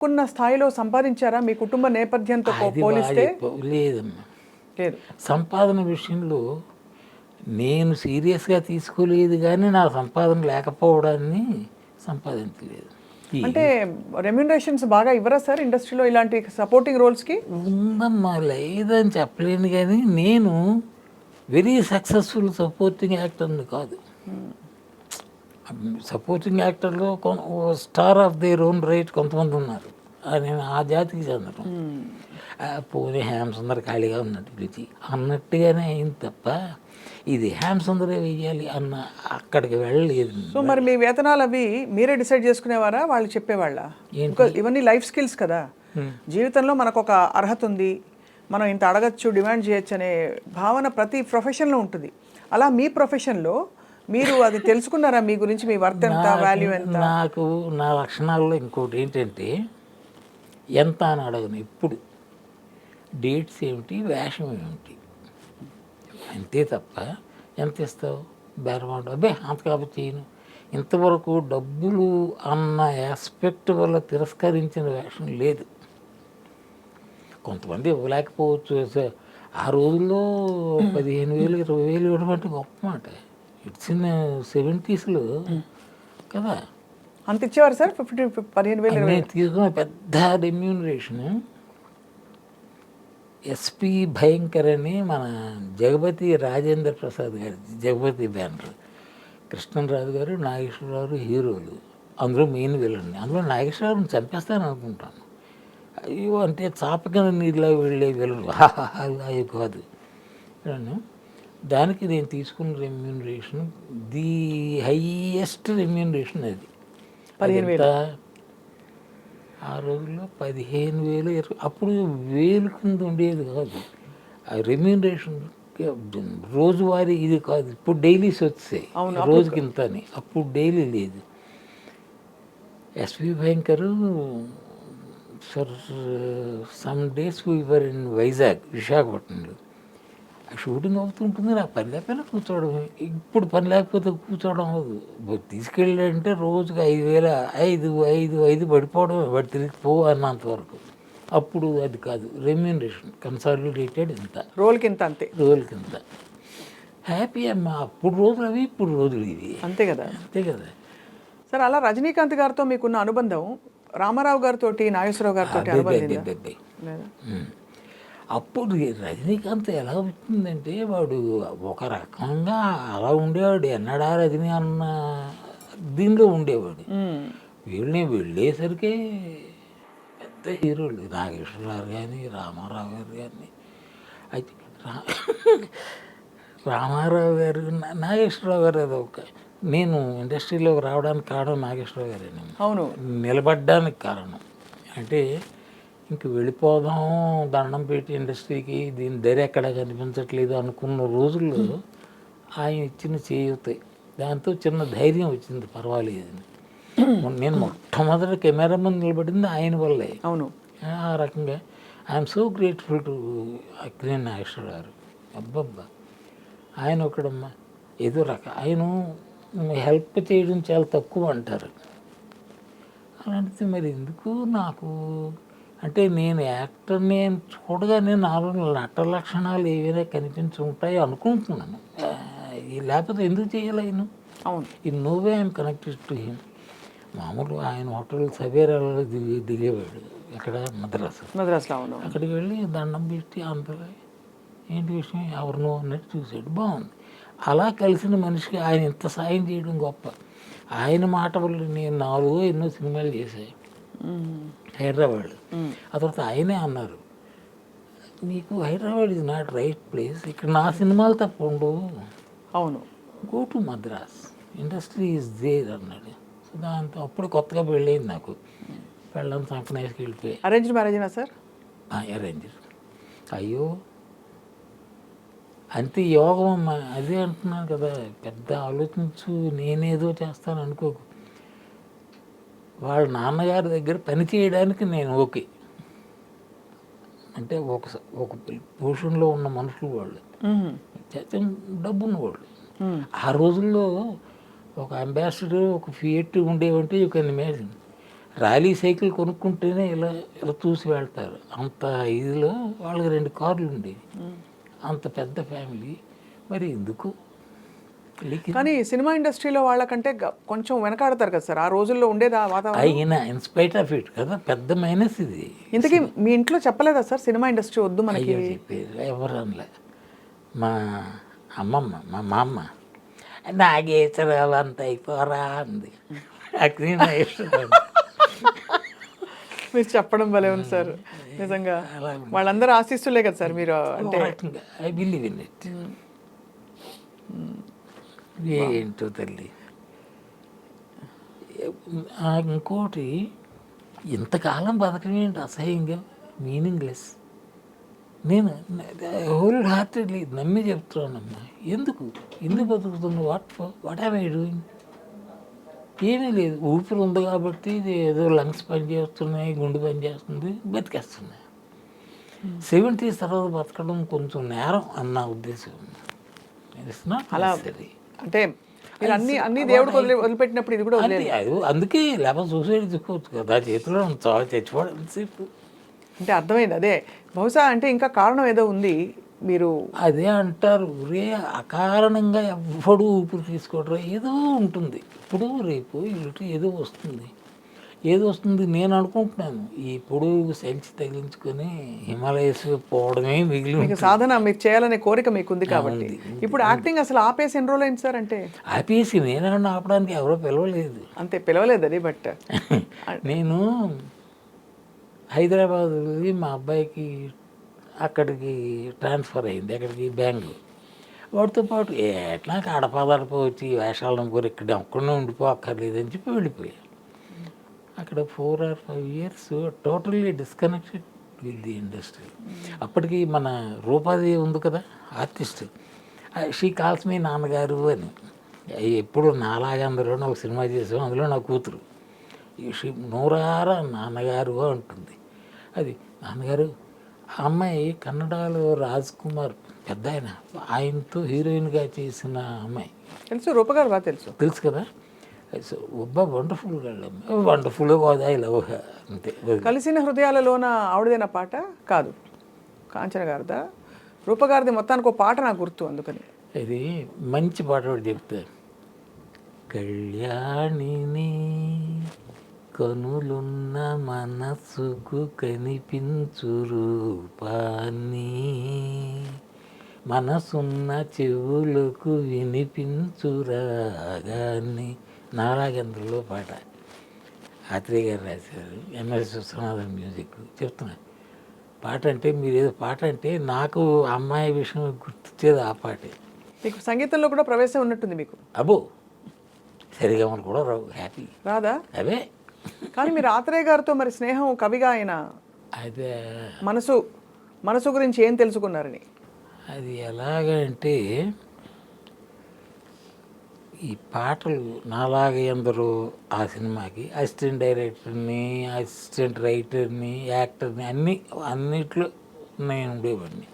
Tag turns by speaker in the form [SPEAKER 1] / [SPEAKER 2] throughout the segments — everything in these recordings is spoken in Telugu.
[SPEAKER 1] అనుకున్న స్థాయిలో సంపాదించారా? మీ కుటుంబ నేపథ్యంతో పోలిస్తే.
[SPEAKER 2] లేదమ్మా.
[SPEAKER 1] లేదు.
[SPEAKER 2] సంపాదన విషయంలో నేను సీరియస్గా తీసుకోలేదు కానీ నా సంపాదన లేకపోవడాన్ని సంపాదించలేదు.
[SPEAKER 1] అంటే రెమ్యునరేషన్స్ బాగా ఇవ్వరా సార్ ఇండస్ట్రీలో ఇలాంటి సపోర్టింగ్ రోల్స్కి
[SPEAKER 2] ఉందమ్మా లేదని చెప్పలేను కానీ నేను వెరీ సక్సెస్ఫుల్ సపోర్టింగ్ యాక్టర్ని కాదు. Supporting యాక్టర్లో star of their own right కొంతమంది ఉన్నారు. నేను ఆ జాతికి చెందడం ఆ, పోనీ సుందర్ ఖాళీగా ఉన్నట్టు రుచి అన్నట్టుగానే అయింది తప్ప ఇది సుందరే వెయ్యాలి అన్న అక్కడికి వెళ్ళలేదు.
[SPEAKER 1] సో మరి మీ వేతనాలు అవి మీరే డిసైడ్ చేసుకునేవారా? వాళ్ళు చెప్పేవాళ్ళ? ఇవన్నీ లైఫ్ స్కిల్స్ కదా. జీవితంలో మనకు ఒక అర్హత ఉంది. మనం ఇంత అడగచ్చు డిమాండ్ చేయొచ్చు అనే భావన ప్రతి ప్రొఫెషన్లో ఉంటుంది. అలా మీ ప్రొఫెషన్లో మీరు అది తెలుసుకున్నారా? మీ గురించి మీ వర్త్ ఎంత వాల్యూ ఎంత?
[SPEAKER 2] నాకు నా లక్షణాల్లో ఇంకోటి ఏంటంటే ఎంత అని అడగను ఇప్పుడు డేట్స్ ఏమిటి వేషం ఏమిటి? అంతే తప్ప ఎంత ఇస్తావు? బేరమాట అబ్బే అంత కాబట్టి చేయను. ఇంతవరకు డబ్బులు అన్న ఆస్పెక్ట్ వల్ల తిరస్కరించిన వేషం లేదు. కొంతమంది ఇవ్వలేకపోవచ్చు. ఆ రోజుల్లో పదిహేను వేలు ఇరవై వేలు ఇవ్వడం అంటే గొప్ప మాట. ఇట్స్ ఇన్ సెవెంటీస్లో కదా?
[SPEAKER 1] అంత ఇచ్చేవారు సార్? ఫిఫ్టీ పదిహేను వేలు
[SPEAKER 2] నేను తీసుకున్న పెద్ద రెమ్యూనరేషన్. ఎస్పి భయంకర్ అని మన జగపతి రాజేంద్ర ప్రసాద్ గారి జగపతి బ్యానర్. కృష్ణరాజు గారు నాగేశ్వరరావు హీరోలు. అందులో మెయిన్ విలన్ అందులో నాగేశ్వరరావుని చంపేస్తాను అనుకుంటాను. అయ్యో అంటే చాప కింద నీళ్ళ వెళ్ళే విలన్ అవి కాదు? దానికి నేను తీసుకున్న రెమ్యూనరేషన్ ది హైయెస్ట్ రెమ్యూనరేషన్ అది.
[SPEAKER 1] పదిహేను?
[SPEAKER 2] ఆ రోజుల్లో పదిహేను వేలు అప్పుడు వేలు కింద ఉండేది కాదు. ఆ రెమ్యూనరేషన్ రోజువారీ ఇది కాదు. ఇప్పుడు డైలీస్ వచ్చాయి. రోజుకి ఇంత అని అప్పుడు డైలీ లేదు. ఎస్వి Bhayankar for some days we were in Vizag విశాఖపట్నంలో షూటింగ్ అవుతుంటుంది నాకు పని లేకపోయినా కూర్చోవడం. ఇప్పుడు పని లేకపోతే కూర్చోవడం అవ్వదు. తీసుకెళ్ళాడంటే రోజుకి ఐదు వేల ఐదు ఐదు ఐదు పడిపోవడం వాడు తిరిగి పో అన్నంత వరకు. అప్పుడు అది కాదు. రెమ్యూనరేషన్ కన్సాలిడేటెడ్ ఇంత
[SPEAKER 1] రోల్కి ఇంత అంతే.
[SPEAKER 2] రోజుల కింద హ్యాపీ అమ్మ. అప్పుడు రోజులు అవి ఇప్పుడు రోజులు ఇవి.
[SPEAKER 1] అంతే కదా.
[SPEAKER 2] అంతే కదా.
[SPEAKER 1] సార్ అలా రజనీకాంత్ గారితో మీకున్న అనుబంధం రామారావు గారితో నాగేశ్వరరావు గారితో అనుబంధం
[SPEAKER 2] అప్పుడు రజనీకాంత్ ఎలా వచ్చిందంటే వాడు ఒక రకంగా అలా ఉండేవాడు ఎన్నడా రజనీ అన్న దీనిలో ఉండేవాడు. వీళ్ళని వెళ్ళేసరికి పెద్ద హీరోలు నాగేశ్వరరావు కానీ రామారావు గారు కానీ అయితే రా- రామారావు గారు నాగేశ్వరరావు గారు అది ఒక నేను ఇండస్ట్రీలోకి రావడానికి కారణం నాగేశ్వరరావు గారేనే
[SPEAKER 1] అవును.
[SPEAKER 2] నిలబడ్డానికి కారణం. అంటే ఇంక వెళ్ళిపోదాం దండం పెట్టి ఇండస్ట్రీకి దీని ధర ఎక్కడ కనిపించట్లేదు అనుకున్న రోజుల్లో ఆయన ఇచ్చిన చేయూతాయి దాంతో చిన్న ధైర్యం వచ్చింది పర్వాలేదు. నేను మొట్టమొదటి కెమెరా ముందు నిలబడింది ఆయన వల్లే.
[SPEAKER 1] అవును.
[SPEAKER 2] ఆ రకంగా I'm so grateful to Akkineni Nageswara గారు. అబ్బబ్బా. ఆయన ఒకడమ్మా ఏదో రక ఆయన హెల్ప్ చేయడం చాలా తక్కువ అంటారు. అలాంటిది మరి ఎందుకు నాకు అంటే నేను యాక్టర్ని చూడగానే నాలో నట లక్షణాలు ఏవైనా కనిపించి ఉంటాయి అనుకుంటున్నాను లేకపోతే ఎందుకు చేయాలి ఆయన
[SPEAKER 1] అవును.
[SPEAKER 2] ఈ no way I'm connected to him మామూలు ఆయన హోటల్ సవేరాలో దిగి దిగేవాడు. ఇక్కడ మద్రాసు.
[SPEAKER 1] మద్రాసులో అవును
[SPEAKER 2] అక్కడికి వెళ్ళి దండం పెట్టి అందరూ ఏంటి విషయం? ఎవరినో అన్నట్టు చూశాడు. బాగుంది. అలా కలిసిన మనిషికి ఆయన ఇంత సాయం చేయడం గొప్ప. ఆయన మాట వల్ల నేను నాలుగో ఎన్నో సినిమాలు చేశాయి
[SPEAKER 1] మ్మ్.
[SPEAKER 2] హైదరాబాద్. ఆ తర్వాత ఆయనే అన్నారు నీకు Hyderabad is not right place ఇక్కడ నా సినిమాలు తప్ప ఉండవు.
[SPEAKER 1] అవును.
[SPEAKER 2] Go to Madras industry is there అన్నాడు. సో దాంతో అప్పుడు కొత్తగా పెళ్ళయింది నాకు. పెళ్ళని సంకనేసుకు వెళ్ళిపోయి.
[SPEAKER 1] Arrange మ్యారేజేనా sir?
[SPEAKER 2] అరేంజర్ అయ్యో అంతే యోగం అమ్మా. అదే అంటున్నాను కదా పెద్ద ఆలోచించు నేనేదో చేస్తాను అనుకోకు. వాళ్ళ నాన్నగారి దగ్గర పని చేయడానికి నేను ఓకే. అంటే ఒక ఒక పొజిషన్లో ఉన్న మనుషులు వాళ్ళు.
[SPEAKER 1] మ్మ్.
[SPEAKER 2] చేత డబ్బు ఉన్నవాళ్ళు
[SPEAKER 1] మ్మ్.
[SPEAKER 2] ఆ రోజుల్లో ఒక అంబాసిడర్ ఒక Fiat ఉండేవంటే you can imagine. Raleigh cycle కొనుక్కుంటేనే ఇలా ఇలా చూసి వెళ్తారు. అంత ఇదిలో వాళ్ళకి రెండు కార్లు ఉండేవి. అంత పెద్ద ఫ్యామిలీ. మరి ఎందుకు?
[SPEAKER 1] కానీ సినిమా ఇండస్ట్రీలో వాళ్ళకంటే కొంచెం వెనకాడతారు కదా సార్. ఆ రోజుల్లో ఉండేది ఆ వాతావరణం.
[SPEAKER 2] అయినా ఇన్స్పైట్ ఆఫ్ ఇట్ కదా పెద్ద మైనస్ ఇది.
[SPEAKER 1] ఇంతకీ మీ ఇంట్లో చెప్పలేదా సార్ సినిమా ఇండస్ట్రీ వద్దు మనకి?
[SPEAKER 2] ఎవరు అనలే మా అమ్మమ్మ మా మా అమ్మ నాగేశ్వరాలు అంత అయిపోరా అంది. అక్కడ నా ఇష్టం.
[SPEAKER 1] మీరు చెప్పడం భలే ఉంది సార్. నిజంగా. వాళ్ళందరూ ఆశిస్తులే కదా సార్ మీరు అంటే
[SPEAKER 2] ఐ బిలీవ్ ఇన్ ఇట్ ఏంటో తల్లి? ఇంకోటి ఇంతకాలం బతకడం ఏంటి అసహ్యంగా? మీనింగ్లెస్ నేను హోల్ హార్టెడ్లీ నమ్మి చెప్తున్నానమ్మా. ఎందుకు? ఎందుకు బతుకుతున్నావు? What what have I doing ఏమీ లేదు. ఊపిరి ఉంది కాబట్టి ఇది ఏదో లంగ్స్ పనిచేస్తున్నాయి గుండె పనిచేస్తుంది బతికేస్తున్నాయి సెవెంటీస్ తర్వాత బతకడం కొంచెం నేరం అన్న ఉద్దేశం. ఇట్స్ నాట్
[SPEAKER 1] అలా అంటే అన్ని అన్ని దేవుడికి వదిలి వదిలిపెట్టినప్పుడు ఇది కూడా వదిలేదు
[SPEAKER 2] అందుకే లేకపోతే సూసైడ్ చేసుకోవచ్చు కదా చేతిలో చాలా ఎంతసేపు?
[SPEAKER 1] అంటే అర్థమైంది అదే. బహుశా అంటే ఇంకా కారణం ఏదో ఉంది మీరు
[SPEAKER 2] అదే అంటారు రే అకారణంగా ఎవ్వడు ఊపిరి తీసుకోవడం ఏదో ఉంటుంది. ఇప్పుడు రేపు ఇటు ఏదో వస్తుంది. ఏదో వస్తుంది? నేను అనుకుంటున్నాను. ఈ పొడుగు సెల్చి తగిలించుకొని హిమాలయస్ పోవడమే మిగిలి
[SPEAKER 1] మీకు సాధన మీరు చేయాలనే కోరిక మీకు ఉంది కాబట్టి. ఇప్పుడు యాక్టింగ్ అసలు ఆపేసి ఎన్ని రోజులు అయింది సార్ అంటే?
[SPEAKER 2] ఆపేసి నేనన్నా ఆపడానికి ఎవరో పిలవలేదు.
[SPEAKER 1] అంతే పిలవలేదు అది బట్
[SPEAKER 2] నేను హైదరాబాద్ మా అబ్బాయికి అక్కడికి ట్రాన్స్ఫర్ అయింది అక్కడికి బెంగళూరు. వాడితో పాటు ఎట్లా కడపదడప వచ్చి వేషాలను కోరి ఇక్కడ ఒక్కడనే ఉండిపో అక్కర్లేదని చెప్పి వెళ్ళిపోయాను. అక్కడ four or five years totally disconnected with the industry అప్పటికి మన రూపాది ఉంది కదా ఆర్టిస్ట్ షీ కాల్స్ మీ నాన్నగారు అని. ఎప్పుడు నాలాగా అందరూ ఒక సినిమా చేసాం అందులో నా కూతురు. ఈ షీ నూరారా నాన్నగారు అంటుంది. అది నాన్నగారు ఆ అమ్మాయి కన్నడలో రాజ్ కుమార్ పెద్ద ఆయన ఆయనతో హీరోయిన్గా చేసిన అమ్మాయి.
[SPEAKER 1] తెలుసు రూపగారు బాగా తెలుసు.
[SPEAKER 2] తెలుసు కదా? ఒబ్బ వండర్ఫుల్ వండర్ఫుల్ కాదు ఐ లవ్ అంతే
[SPEAKER 1] కలిసిన హృదయాలలోన ఆవిడదైన పాట కాదు. కాంచన గారిదా. రూపగారిది మొత్తానికి ఒక పాట నాకు గుర్తు అందుకని.
[SPEAKER 2] ఇది మంచి పాట ఒకటి చెప్తా. కళ్యాణిని కనులున్న మనస్సుకు కనిపించు రూపాన్ని మనసున్న చెవులకు వినిపించు రాగాన్ని నారాగేంద్రలో పాట. ఆత్రేయ గారు రాశారు ఎంఎస్ విశ్వనాథన్ మ్యూజిక్ చెప్తున్నా. పాట అంటే మీరు ఏదో పాట అంటే నాకు అమ్మాయి విషయం గుర్తొచ్చేది ఆ పాటే.
[SPEAKER 1] మీకు సంగీతంలో కూడా ప్రవేశం ఉన్నట్టుంది మీకు?
[SPEAKER 2] అబ్బో! సరిగమలు కూడా రావు హ్యాపీ.
[SPEAKER 1] రాదా?
[SPEAKER 2] అవే.
[SPEAKER 1] కానీ మీరు ఆత్రేయ గారితో మరి స్నేహం కవిగా ఆయన
[SPEAKER 2] అదే
[SPEAKER 1] మనసు మనసు గురించి ఏం తెలుసుకున్నారని?
[SPEAKER 2] అది ఎలాగంటే ఈ పాటలు నాలాగే ఎందరో ఆ సినిమాకి అసిస్టెంట్ డైరెక్టర్ని అసిస్టెంట్ రైటర్ని యాక్టర్ని అన్ని అన్నిట్లో నేను ఉండేవాడిని.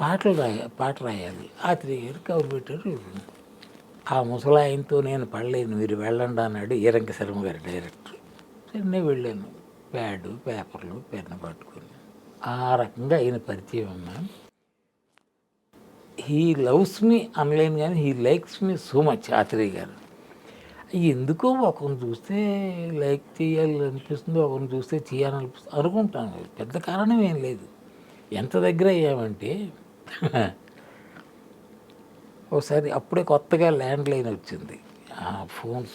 [SPEAKER 2] పాటలు రాయ పాట రాయాలి. ఆ త్రీ గారు కవర్ పెట్టారు ఆ ముసలాయనతో నేను పడలేను మీరు వెళ్ళండి అన్నాడు ఈరంక శర్మ గారి డైరెక్టర్. సరే నేను వెళ్ళాను ప్యాడు పేపర్లు పెన్ను పట్టుకొని. ఆ రకంగా ఆయన పరిచయం అమ్మా హీ లవ్స్ మీ అనలేను కానీ he likes me so much Athreya గారు ఎందుకో ఒకరిని చూస్తే లైక్ చేయాలి అనిపిస్తుంది ఒకరిని చూస్తే చేయాలనిపిస్తుంది అనుకుంటాను పెద్ద కారణం ఏం లేదు ఎంత దగ్గర అయ్యామంటే ఒకసారి అప్పుడే కొత్తగా ల్యాండ్ లైన్ వచ్చింది ఆ ఫోన్స్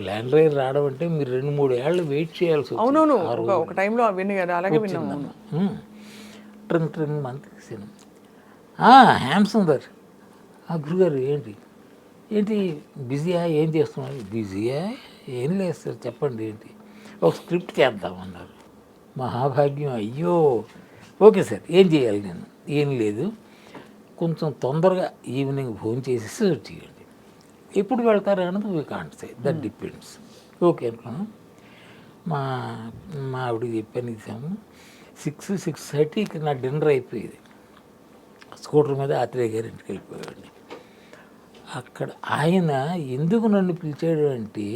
[SPEAKER 2] ల్యాండ్ లైన్ రావడం అంటే మీరు రెండు మూడు ఏళ్ళు వెయిట్ చేయాల్సి.
[SPEAKER 1] అవునవును ఒక టైంలో అలాగే విన్నాము అవును.
[SPEAKER 2] ఉమ్. ట్రింగ్ ట్రింగ్ మంత్ సినిమా హ్యామ్ సుందర్ ఆ గురుగారు ఏంటి? ఏంటి బిజీయా? ఏం చేస్తున్నారు బిజీయా? ఏం లేదు సార్ చెప్పండి ఏంటి? ఒక స్క్రిప్ట్ చేద్దామన్నారు మహాభాగ్యం అయ్యో! ఓకే సార్ ఏం చేయాలి నేను? ఏం లేదు. కొంచెం తొందరగా ఈవినింగ్ ఫోన్ చేసేసి వచ్చేయండి ఎప్పుడు వెళ్తారు అన్నది we can't say that depends okay అనుకున్నాం. మా మా ఆవిడకి చెప్పాను ఇచ్చాము. సిక్స్ సిక్స్ థర్టీకి నా డిన్నర్ అయిపోయేది. స్కూటర్ మీద ఆత్రేయ గారి ఇంటికి వెళ్ళిపోయాడు అక్కడ ఆయన ఎందుకు నన్ను పిలిచాడు అంటే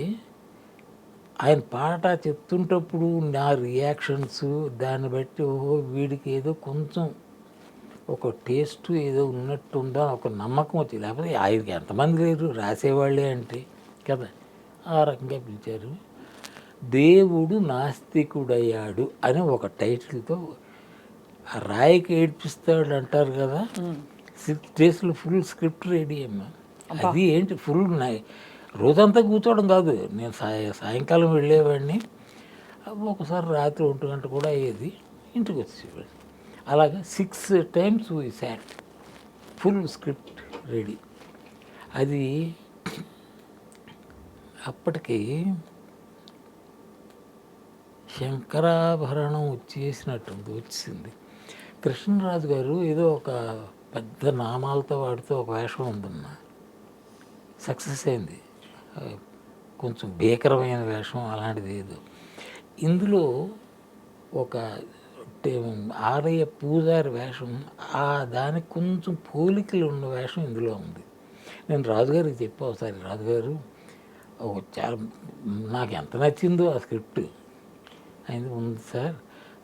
[SPEAKER 2] ఆయన పాట చెప్తుంటప్పుడు నా రియాక్షన్స్ దాన్ని బట్టి ఓహో వీడికి ఏదో కొంచెం ఒక టేస్ట్ ఏదో ఉన్నట్టుందా ఒక నమ్మకం వచ్చింది. లేకపోతే ఆయనకి ఎంతమంది లేరు రాసేవాళ్ళే అంటే కదా? ఆ రకంగా పిలిచారు. దేవుడు నాస్తికుడయ్యాడు అని ఒక టైటిల్తో ఆ రాయికి ఏడ్పిస్తాడు అంటారు కదా? సిక్స్ డేస్లో ఫుల్ స్క్రిప్ట్ రెడీ అమ్మా. అది ఏంటి? ఫుల్ రోజంతా కూర్చోవడం కాదు. నేను సాయ సాయంకాలం వెళ్ళేవాడిని. ఒకసారి రాత్రి ఒంటి గంట కూడా అయ్యేది. ఇంటికి వచ్చేవాడిని. అలాగా సిక్స్ టైమ్స్ ఈ శాట్ ఫుల్ స్క్రిప్ట్ రెడీ. అది అప్పటికి శంకరాభరణం వచ్చేసినట్టుంది వచ్చింది. కృష్ణరాజు గారు ఏదో ఒక పెద్ద నామాలతో వాడితో ఒక వేషం ఉందమ్మా. సక్సెస్ అయింది. కొంచెం భీకరమైన వేషం అలాంటిది ఏదో. ఇందులో ఒక టే- ఆలయ పూజారి వేషం ఆ దానికి కొంచెం పోలికలు ఉన్న వేషం ఇందులో ఉంది. నేను రాజుగారికి చెప్పా ఒకసారి రాజుగారు చాలా నాకు ఎంత నచ్చిందో ఆ స్క్రిప్ట్. అయింది ఉంది సార్.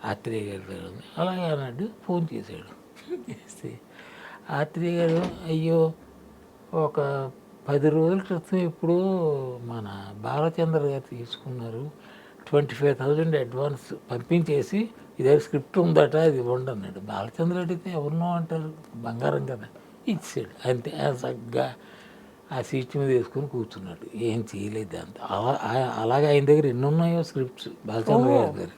[SPEAKER 2] ఆత్రేయ గారి దగ్గర ఉంది. అలాగే అన్నాడు ఫోన్ చేశాడు. చేస్తే ఆత్రేయ గారు అయ్యో ఒక పది రోజుల క్రితం ఇప్పుడు మన బాలచంద్ర గారు తీసుకున్నారు. ట్వంటీ ఫైవ్ థౌజండ్ అడ్వాన్స్ పంపించేసి ఇదే స్క్రిప్ట్ ఉందట అది ఇవ్వండి అన్నాడు. బాలచంద్ర అడిగితే ఎవరినో అంటారు బంగారం కదా ఇచ్చాడు. అంతే చక్కగా ఆ సీట్ మీద వేసుకొని కూర్చున్నాడు. ఏం చేయలేదు అంత. అలా అలాగే ఆయన దగ్గర ఎన్ని ఉన్నాయో స్క్రిప్ట్స్ బాలచంద్ర గారి దగ్గర.